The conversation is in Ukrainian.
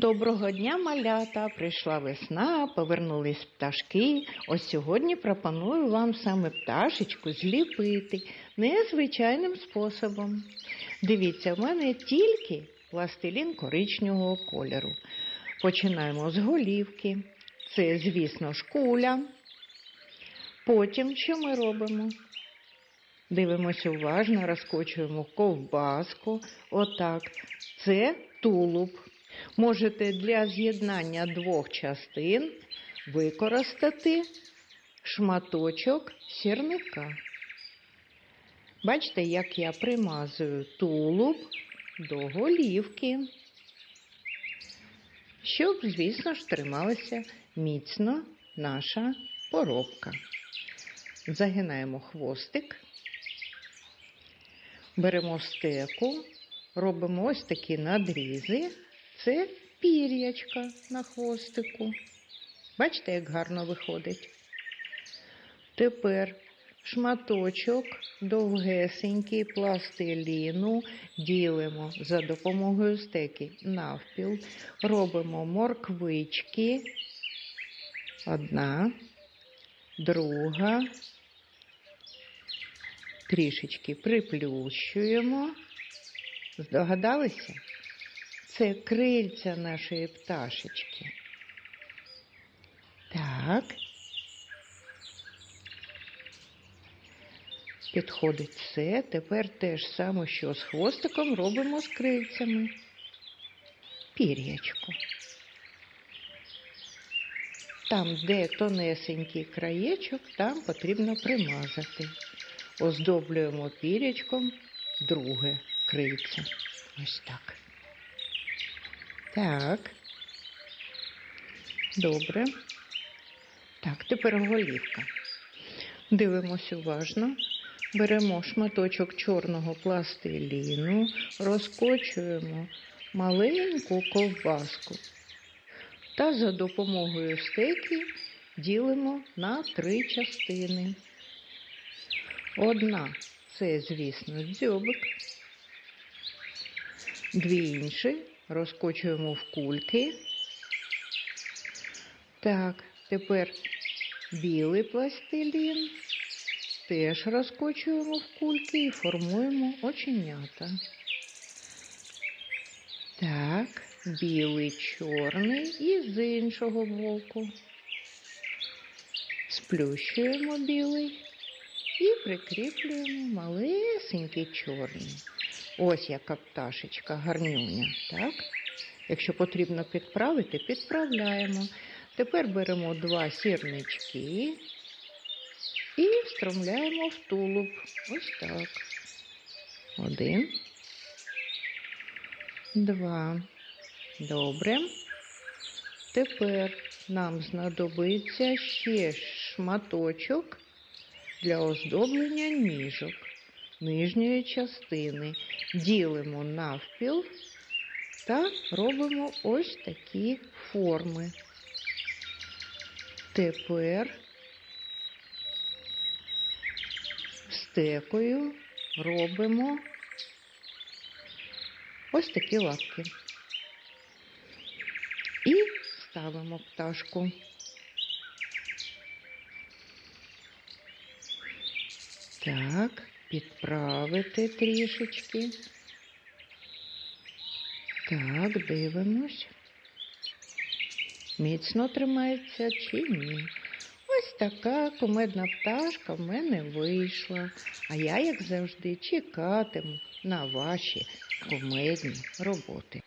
Доброго дня, малята! Прийшла весна, повернулись пташки. Ось сьогодні пропоную вам саме пташечку зліпити незвичайним способом. Дивіться, в мене тільки пластилін коричневого кольору. Починаємо з голівки. Це, звісно, ж, куля. Потім що ми робимо? Дивимося уважно, розкочуємо ковбаску. Отак. Це тулуб. Можете для з'єднання двох частин використати шматочок сірника. Бачите, як я примазую тулуб до голівки, щоб, звісно ж, трималася міцно наша поробка. Загинаємо хвостик, беремо стеку, робимо ось такі надрізи. Це пір'ячка на хвостику. Бачите, як гарно виходить. Тепер шматочок довгесенький пластиліну ділимо за допомогою стеки навпіл, робимо морквички. Одна, друга, трішечки приплющуємо. Здогадалися? Це крильця нашої пташечки. Так. Підходить все. Тепер те ж саме, що з хвостиком робимо з крильцями. Пір'ячко. Там, де тонесенький краєчок, там потрібно примазати. Оздоблюємо пір'ячком друге крильце. Ось так. Так. Добре. Так, тепер голівка. Дивимось уважно. Беремо шматочок чорного пластиліну, розкочуємо маленьку ковбаску та за допомогою стеки ділимо на три частини. Одна це, звісно, дзьобик, дві інші розкочуємо в кульки. Так, тепер білий пластилін. Теж розкочуємо в кульки і формуємо оченята. Так, білий, чорний і з іншого боку. Сплющуємо білий і прикріплюємо малесенький чорний. Ось яка пташечка, гарнюня, так? Якщо потрібно підправити, підправляємо. Тепер беремо два сірнички і встромляємо в тулуб. Ось так. Один. Два. Добре. Тепер нам знадобиться ще шматочок для оздоблення ніжок нижньої частини. Ділимо навпіл та робимо ось такі форми. Тепер стекою робимо ось такі лапки. І ставимо пташку. Так, підправити трішечки. Так, дивимось. Міцно тримається чи ні. Ось така кумедна пташка в мене вийшла. А я, як завжди, чекатиму на ваші кумедні роботи.